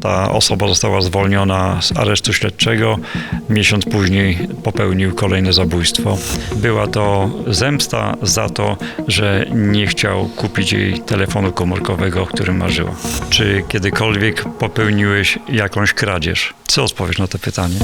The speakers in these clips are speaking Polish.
Ta osoba została zwolniona z aresztu śledczego. Miesiąc później popełnił kolejne zabójstwo. Była to zemsta za to, że nie chciał kupić jej telefonu komórkowego, o którym marzyła. Czy kiedykolwiek popełniłeś jakąś kradzież? Co odpowiesz na to pytanie?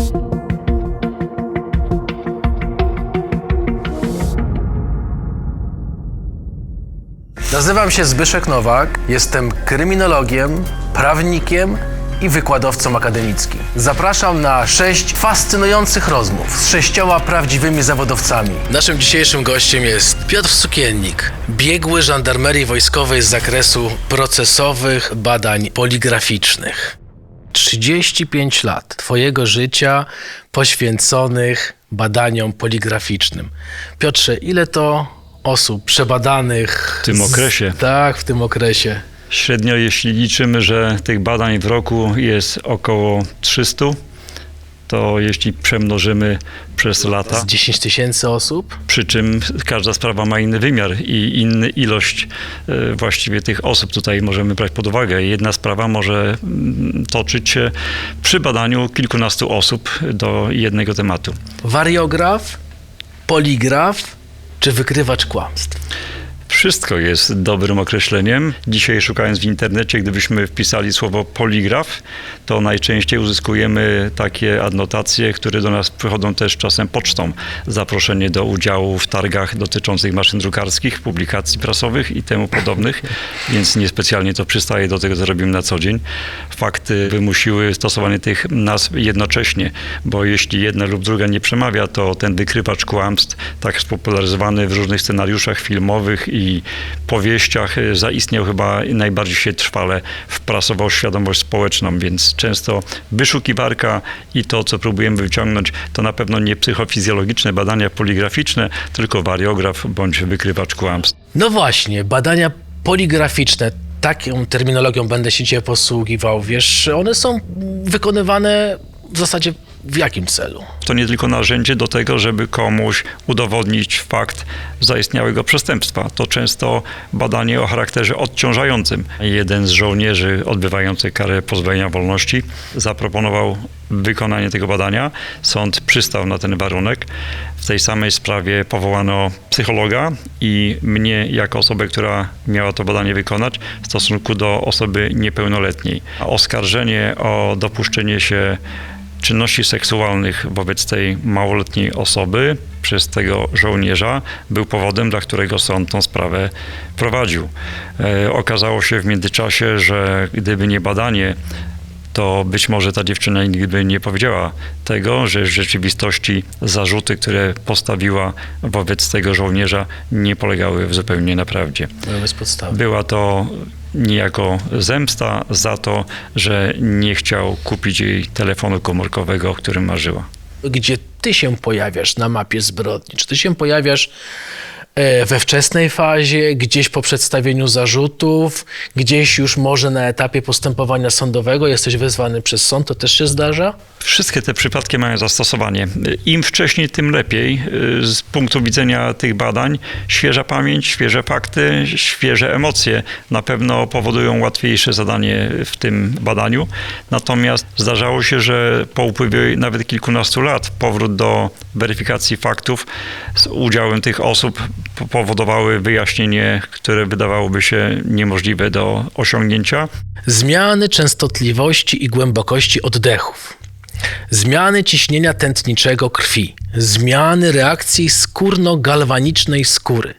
Nazywam się Zbyszek Nowak, jestem kryminologiem, prawnikiem i wykładowcą akademickim. Zapraszam na sześć fascynujących rozmów z sześcioma prawdziwymi zawodowcami. Naszym dzisiejszym gościem jest Piotr Sukiennik, biegły żandarmerii wojskowej z zakresu procesowych badań poligraficznych. 35 lat Twojego życia poświęconych badaniom poligraficznym. Piotrze, ile to osób przebadanych W tym okresie. Z, tak, w tym okresie. Średnio, jeśli liczymy, że tych badań w roku jest około 300, to jeśli przemnożymy przez lata, Z 10 tysięcy osób? przy czym każda sprawa ma inny wymiar i inny ilość e, właściwie tych osób tutaj możemy brać pod uwagę. Jedna sprawa może mm, toczyć się przy badaniu kilkunastu osób do jednego tematu. Wariograf, poligraf czy wykrywacz kłamstw? Wszystko jest dobrym określeniem. Dzisiaj szukając w internecie, gdybyśmy wpisali słowo poligraf, to najczęściej uzyskujemy takie adnotacje, które do nas przychodzą też czasem pocztą. Zaproszenie do udziału w targach dotyczących maszyn drukarskich, publikacji prasowych i temu podobnych, więc niespecjalnie to przystaje do tego, co robimy na co dzień. Fakty wymusiły stosowanie tych nazw jednocześnie, bo jeśli jedna lub druga nie przemawia, to ten wykrywacz kłamstw, tak spopularyzowany w różnych scenariuszach filmowych i powieściach, y, zaistniał chyba najbardziej się trwale wprasował świadomość społeczną, więc często wyszukiwarka i to, co próbujemy wyciągnąć, to na pewno nie psychofizjologiczne badania poligraficzne, tylko wariograf bądź wykrywacz kłamstw. No właśnie, badania poligraficzne. Taką terminologią będę się Cię posługiwał. Wiesz, one są wykonywane w zasadzie w jakim celu? To nie tylko narzędzie do tego, żeby komuś udowodnić fakt zaistniałego przestępstwa. To często badanie o charakterze odciążającym. Jeden z żołnierzy odbywających karę pozbawienia wolności zaproponował wykonanie tego badania. Sąd przystał na ten warunek. W tej samej sprawie powołano psychologa i mnie jako osobę, która miała to badanie wykonać w stosunku do osoby niepełnoletniej. Oskarżenie o dopuszczenie się czynności seksualnych wobec tej małoletniej osoby przez tego żołnierza był powodem, dla którego sąd tą sprawę prowadził. E, okazało się w międzyczasie, że gdyby nie badanie, to być może ta dziewczyna nigdy nie powiedziała tego, że w rzeczywistości zarzuty, które postawiła wobec tego żołnierza, nie polegały w zupełnie na prawdzie. Bez podstawy. Była to niejako zemsta za to, że nie chciał kupić jej telefonu komórkowego, o którym marzyła. Gdzie Ty się pojawiasz na mapie zbrodni? Czy Ty się pojawiasz we wczesnej fazie, gdzieś po przedstawieniu zarzutów, gdzieś już może na etapie postępowania sądowego jesteś wezwany przez sąd, to też się zdarza? Wszystkie te przypadki mają zastosowanie. Im wcześniej, tym lepiej. Z punktu widzenia tych badań, świeża pamięć, świeże fakty, świeże emocje na pewno powodują łatwiejsze zadanie w tym badaniu. Natomiast zdarzało się, że po upływie nawet kilkunastu lat powrót do weryfikacji faktów z udziałem tych osób powodowały wyjaśnienie, które wydawałoby się niemożliwe do osiągnięcia. Zmiany częstotliwości i głębokości oddechów. Zmiany ciśnienia tętniczego krwi, zmiany reakcji skórno-galwanicznej skóry,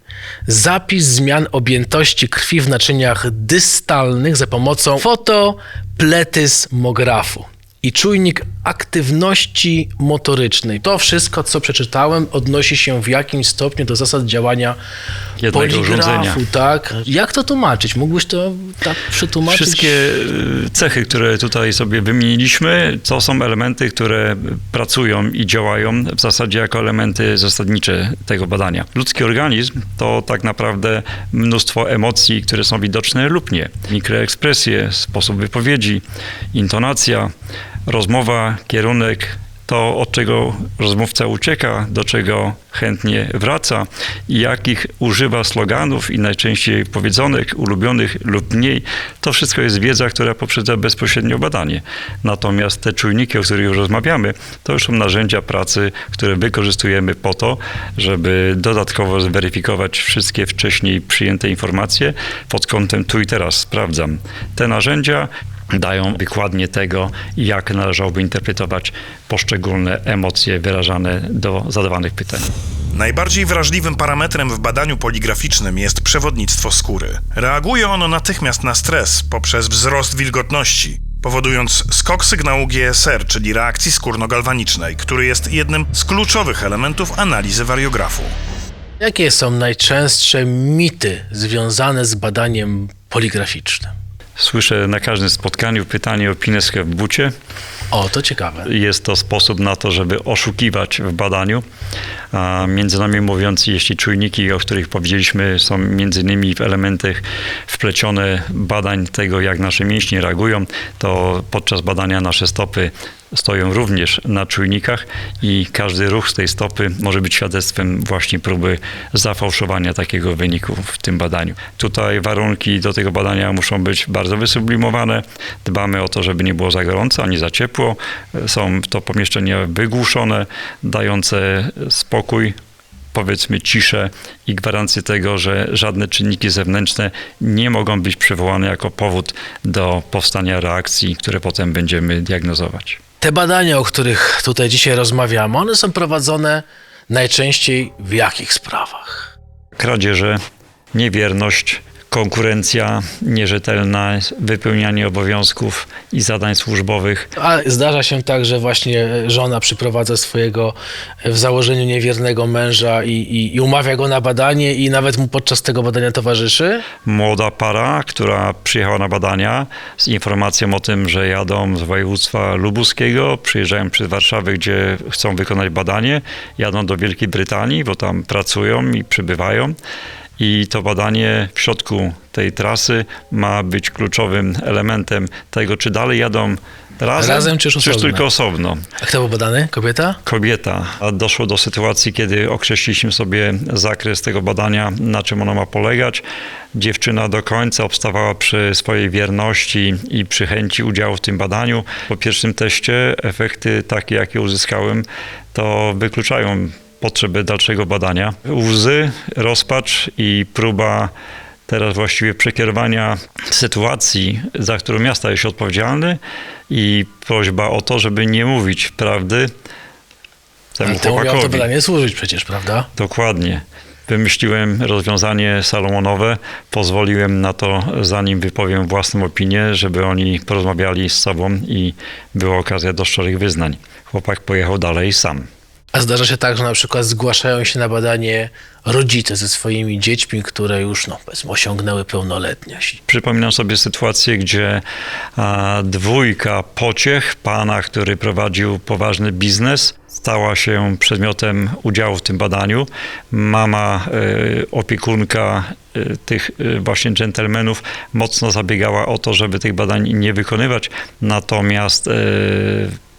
zapis zmian objętości krwi w naczyniach dystalnych za pomocą fotopletysmografu i czujnik aktywności motorycznej. To wszystko, co przeczytałem, odnosi się w jakimś stopniu do zasad działania Jednego urządzenia. poligrafu, tak? Jak to tłumaczyć? Mógłbyś to tak przetłumaczyć? Wszystkie y, cechy, które tutaj sobie wymieniliśmy, to są elementy, które pracują i działają w zasadzie jako elementy zasadnicze tego badania. Ludzki organizm to tak naprawdę mnóstwo emocji, które są widoczne lub nie. Mikroekspresje, sposób wypowiedzi, intonacja, rozmowa, kierunek to, od czego rozmówca ucieka, do czego chętnie wraca jakich używa sloganów i najczęściej powiedzonych, ulubionych lub mniej, to wszystko jest wiedza, która poprzedza bezpośrednio badanie. Natomiast te czujniki, o których już rozmawiamy, to już są narzędzia pracy, które wykorzystujemy po to, żeby dodatkowo zweryfikować wszystkie wcześniej przyjęte informacje pod kątem tu i teraz sprawdzam. Te narzędzia dają wykładnię tego, jak należałoby interpretować poszczególne emocje wyrażane do zadawanych pytań. Najbardziej wrażliwym parametrem w badaniu poligraficznym jest przewodnictwo skóry. Reaguje ono natychmiast na stres poprzez wzrost wilgotności, powodując skok sygnału GSR, czyli reakcji skórno-galwanicznej, który jest jednym z kluczowych elementów analizy wariografu. Jakie są najczęstsze mity związane z badaniem poligraficznym? Słyszę na każdym spotkaniu pytanie o pineskę w bucie. O, to ciekawe. Jest to sposób na to, żeby oszukiwać w badaniu. A między nami mówiąc, jeśli czujniki, o których powiedzieliśmy, są między innymi w elementach wplecione badań tego, jak nasze mięśnie reagują, to podczas badania nasze stopy stoją również na czujnikach i każdy ruch z tej stopy może być świadectwem właśnie próby zafałszowania takiego wyniku w tym badaniu. Tutaj warunki do tego badania muszą być bardzo wysublimowane. Dbamy o to, żeby nie było za gorąco ani za ciepło. Są to pomieszczenia wygłuszone, dające spokój powiedzmy ciszę i gwarancję tego, że żadne czynniki zewnętrzne nie mogą być przywołane jako powód do powstania reakcji, które potem będziemy diagnozować. Te badania, o których tutaj dzisiaj rozmawiamy, one są prowadzone najczęściej w jakich sprawach? Kradzieże, niewierność, konkurencja nierzetelna, wypełnianie obowiązków i zadań służbowych. A zdarza się tak, że właśnie żona przyprowadza swojego w założeniu niewiernego męża i, i, i umawia go na badanie i nawet mu podczas tego badania towarzyszy? Młoda para, która przyjechała na badania z informacją o tym, że jadą z województwa lubuskiego, przyjeżdżają przez Warszawę, gdzie chcą wykonać badanie, jadą do Wielkiej Brytanii, bo tam pracują i przybywają. I to badanie w środku tej trasy ma być kluczowym elementem tego, czy dalej jadą razem, Razem czy już osobno? tylko osobno. A kto był badany? Kobieta? Kobieta. A doszło do sytuacji, kiedy określiliśmy sobie zakres tego badania, na czym ono ma polegać. Dziewczyna do końca obstawała przy swojej wierności i przy chęci udziału w tym badaniu. Po pierwszym teście efekty takie, jakie uzyskałem, to wykluczają potrzebę dalszego badania. Łzy, rozpacz i próba teraz właściwie przekierowania sytuacji, za którą ja staję się odpowiedzialny i prośba o to, żeby nie mówić prawdy temu Ale temu miało to badanie służyć przecież, prawda? Dokładnie. Wymyśliłem rozwiązanie salomonowe, pozwoliłem na to, zanim wypowiem własną opinię, żeby oni porozmawiali z sobą i była okazja do szczerych wyznań. Chłopak pojechał dalej sam. A zdarza się tak, że na przykład zgłaszają się na badanie rodzice ze swoimi dziećmi, które już, no osiągnęły pełnoletność. Przypominam sobie sytuację, gdzie a, dwójka pociech pana, który prowadził poważny biznes, stała się przedmiotem udziału w tym badaniu. Mama, e, opiekunka e, tych e, właśnie dżentelmenów mocno zabiegała o to, żeby tych badań nie wykonywać, natomiast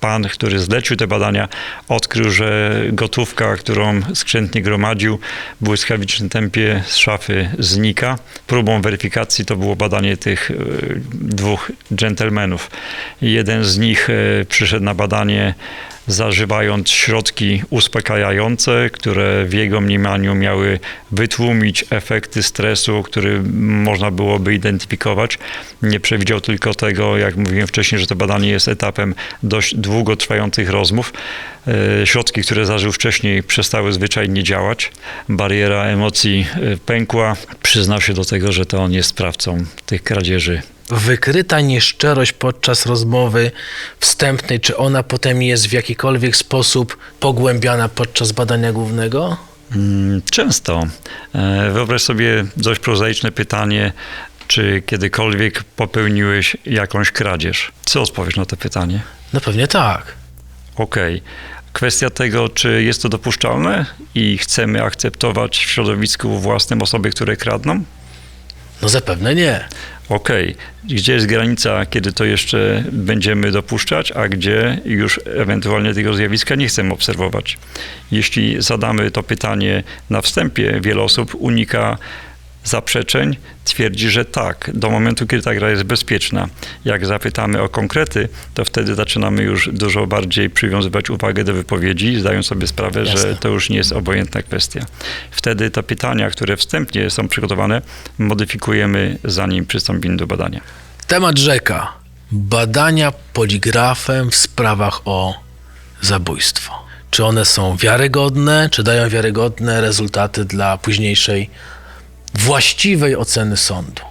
pan, który zlecił te badania, odkrył, że gotówka, którą skrzętnie gromadził, w błyskawicznym tempie z szafy znika. Próbą weryfikacji to było badanie tych e, dwóch dżentelmenów. Jeden z nich e, przyszedł na badanie zażywając środki uspokajające, które w jego mniemaniu miały wytłumić efekty stresu, który można byłoby identyfikować. Nie przewidział tylko tego, jak mówiłem wcześniej, że to badanie jest etapem dość długotrwających rozmów. E, Środki, które zażył wcześniej, przestały zwyczajnie działać. Bariera emocji e, pękła. Przyznał się do tego, że to on jest sprawcą tych kradzieży Wykryta nieszczerość podczas rozmowy wstępnej, czy ona potem jest w jakikolwiek sposób pogłębiana podczas badania głównego? Mm, Często. E, Wyobraź sobie dość prozaiczne pytanie, czy kiedykolwiek popełniłeś jakąś kradzież? Co odpowiesz na to pytanie? No pewnie tak. Okej. Kwestia tego, czy jest to dopuszczalne i chcemy akceptować w środowisku własnym osoby, które kradną? No zapewne nie. Okej, gdzie jest granica, kiedy to jeszcze będziemy dopuszczać, a gdzie już ewentualnie tego zjawiska nie chcemy obserwować? Jeśli zadamy to pytanie na wstępie, wiele osób unika zaprzeczeń, twierdzi, że tak, do momentu, kiedy ta gra jest bezpieczna. Jak zapytamy o konkrety, to wtedy zaczynamy już dużo bardziej przywiązywać uwagę do wypowiedzi, zdając sobie sprawę, Jasne. że to już nie jest obojętna kwestia. Wtedy te pytania, które wstępnie są przygotowane, modyfikujemy zanim przystąpimy do badania. Temat rzeka. Badania poligrafem w sprawach o zabójstwo. Czy one są wiarygodne, czy dają wiarygodne rezultaty dla późniejszej właściwej oceny sądu?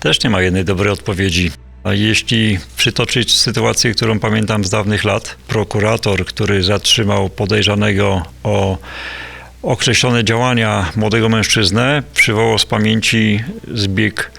Też nie ma jednej dobrej odpowiedzi. Jeśli przytoczyć sytuację, którą pamiętam z dawnych lat, prokurator, który zatrzymał podejrzanego o określone działania młodego mężczyznę, przywołał z pamięci zbieg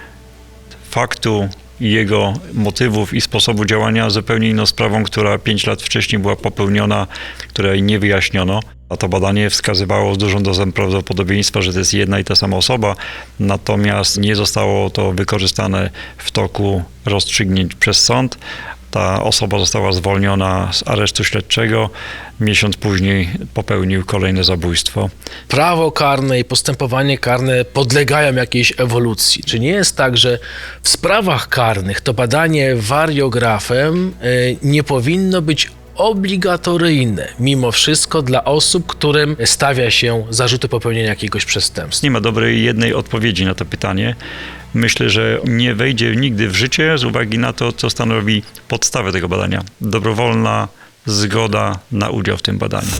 faktu i jego motywów i sposobu działania zupełnie inną sprawą, która pięć lat wcześniej była popełniona, której nie wyjaśniono. A to badanie wskazywało z dużą dozą prawdopodobieństwa, że to jest jedna i ta sama osoba, natomiast nie zostało to wykorzystane w toku rozstrzygnięć przez sąd. Ta osoba została zwolniona z aresztu śledczego. Miesiąc później popełnił kolejne zabójstwo. prawo karne i postępowanie karne podlegają jakiejś ewolucji. Czy nie jest tak, że w sprawach karnych to badanie wariografem y, nie powinno być obligatoryjne mimo wszystko dla osób, którym stawia się zarzuty popełnienia jakiegoś przestępstwa? Nie ma dobrej jednej odpowiedzi na to pytanie. Myślę, że nie wejdzie nigdy w życie z uwagi na to, co stanowi podstawę tego badania. Dobrowolna zgoda na udział w tym badaniu.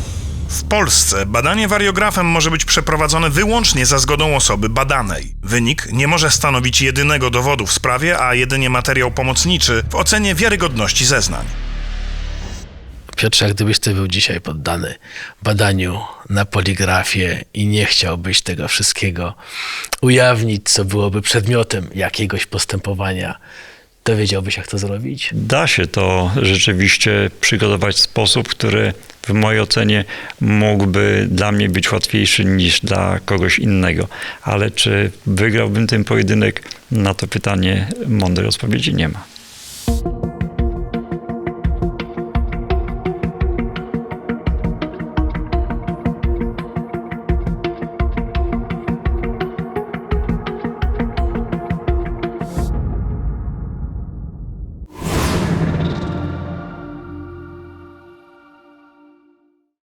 W Polsce badanie wariografem może być przeprowadzone wyłącznie za zgodą osoby badanej. Wynik nie może stanowić jedynego dowodu w sprawie, a jedynie materiał pomocniczy w ocenie wiarygodności zeznań. Piotrze, gdybyś ty był dzisiaj poddany badaniu na poligrafie i nie chciałbyś tego wszystkiego ujawnić, co byłoby przedmiotem jakiegoś postępowania, to wiedziałbyś, jak to zrobić? Da się to rzeczywiście przygotować w sposób, który w mojej ocenie mógłby dla mnie być łatwiejszy niż dla kogoś innego. Ale czy wygrałbym ten pojedynek? Na to pytanie mądrej odpowiedzi nie ma.